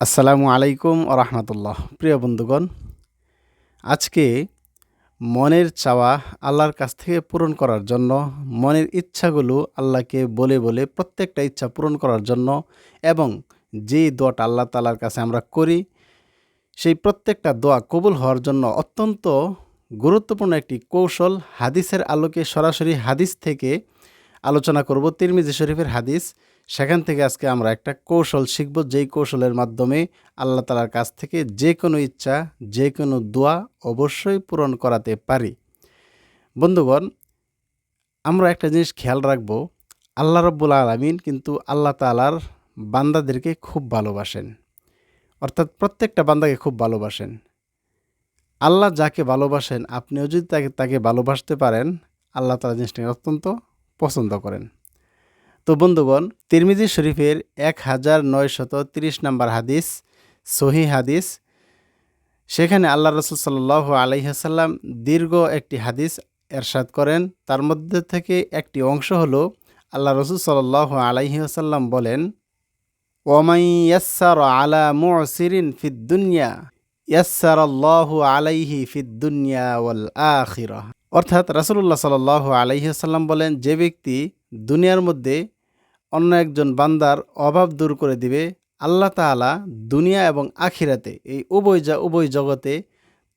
আসসালামু আলাইকুম রহমতুল্লাহ। প্রিয় বন্ধুগণ, আজকে মনের চাওয়া আল্লাহর কাছ থেকে পূরণ করার জন্য, মনের ইচ্ছাগুলো আল্লাহকে বলে বলে প্রত্যেকটা ইচ্ছা পূরণ করার জন্য এবং যে দোয়াটা আল্লাহ তালার কাছে আমরা করি, সেই প্রত্যেকটা দোয়া কবুল হওয়ার জন্য অত্যন্ত গুরুত্বপূর্ণ একটি কৌশল হাদিসের আলোকে সরাসরি হাদিস থেকে আলোচনা করব, তিরমিজি শরীফের হাদিস। সেখান থেকে আজকে আমরা একটা কৌশল শিখব, যেই কৌশলের মাধ্যমে আল্লাহ তালার কাছ থেকে যে কোনো ইচ্ছা, যে কোনো দোয়া অবশ্যই পূরণ করাতে পারি। বন্ধুগণ, আমরা একটা জিনিস খেয়াল রাখব, আল্লাহ রব্বুল আলমিন কিন্তু আল্লাহ তালার বান্দাদেরকে খুব ভালোবাসেন। অর্থাৎ প্রত্যেকটা বান্দাকে খুব ভালোবাসেন। আল্লাহ যাকে ভালোবাসেন, আপনিও যদি তাকে তাকে ভালোবাসতে পারেন, আল্লাহ তালা জিনিসটাকে অত্যন্ত পছন্দ করেন। তো বন্ধুগণ, তিরমিজি শরীফের এক হাজার নয়শত তিরিশ নম্বর হাদিস, সহি হাদিস। সেখানে আল্লাহ রসুল সাল্লাহ আলহিহাসাল্লাম দীর্ঘ একটি হাদিস এরশাদ করেন। তার মধ্যে থেকে একটি অংশ হলো, আল্লাহ রসুল সাল্লাহ আলাইহাসাল্লাম বলেন ওমাই আলা মুসিরিন ফিদ্দুনিয়া ইয়াসার আল্লাহ আলাইহি ফিদ্দুনিয়া ওয়াল আখিরা অর্থাৎ রাসুল্লাহ সাল আলাইসাল্লাম বলেন, যে ব্যক্তি দুনিয়ার মধ্যে অন্য একজন বান্দার অভাব দূর করে দিবে। আল্লাহ তালা দুনিয়া এবং আখিরাতে এই উভয় যা উভয় জগতে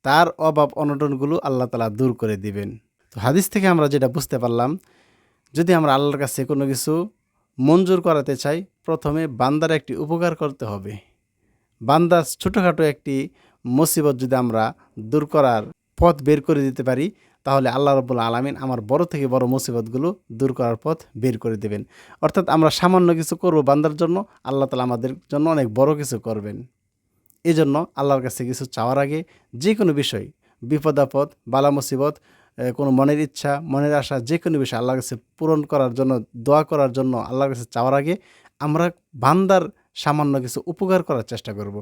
তার অভাব অনটনগুলো আল্লাহ তালা দূর করে দিবেন। তো হাদিস থেকে আমরা যেটা বুঝতে পারলাম, যদি আমরা আল্লাহর কাছে কোনো কিছু মঞ্জুর করাতে চাই, প্রথমে বান্দার একটি উপকার করতে হবে। বান্দার ছোটোখাটো একটি মুসিবত যদি আমরা দূর করার পথ বের করে দিতে পারি তাহলে আল্লাহ রব্বুল আলমিন আমার বড় থেকে বড় মুসিবতগুলো দূর করার পথ বের করে দেবেন। অর্থাৎ আমরা সামান্য কিছু করব বান্দার জন্য, আল্লাহ তালা আমাদের জন্য অনেক বড় কিছু করবেন। এই জন্য আল্লাহর কাছে কিছু চাওয়ার আগে যে কোনো বিষয়, বিপদ আপদ, বালা মুসিবত কোনো মনের ইচ্ছা, মনের আশা যে কোনো বিষয় আল্লাহর কাছে পূরণ করার জন্য, দোয়া করার জন্য আল্লাহর কাছে চাওয়ার আগে আমরা বান্দার সামান্য কিছু উপকার করার চেষ্টা করব।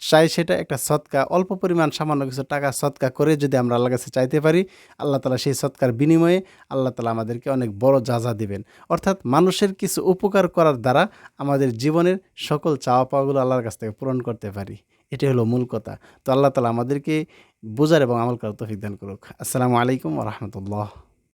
চাই সেটা একটা সৎকা, অল্প পরিমাণ সামান্য কিছু টাকা সৎকা করে যদি আমরা আল্লাহ কাছে চাইতে পারি, আল্লাহ তালা সেই সৎকার বিনিময়ে আল্লাহ তালা আমাদেরকে অনেক বড় যাজা দিবেন। অর্থাৎ মানুষের কিছু উপকার করার দ্বারা আমাদের জীবনের সকল চাওয়া পাওয়াগুলো আল্লাহর কাছ থেকে পূরণ করতে পারি। এটি হলো মূল কথা। তো আল্লাহ তালা আমাদেরকে বোঝার এবং আমল করার তফিক দান করুক। আসসালামু আলাইকুম রহমতুল্লাহ।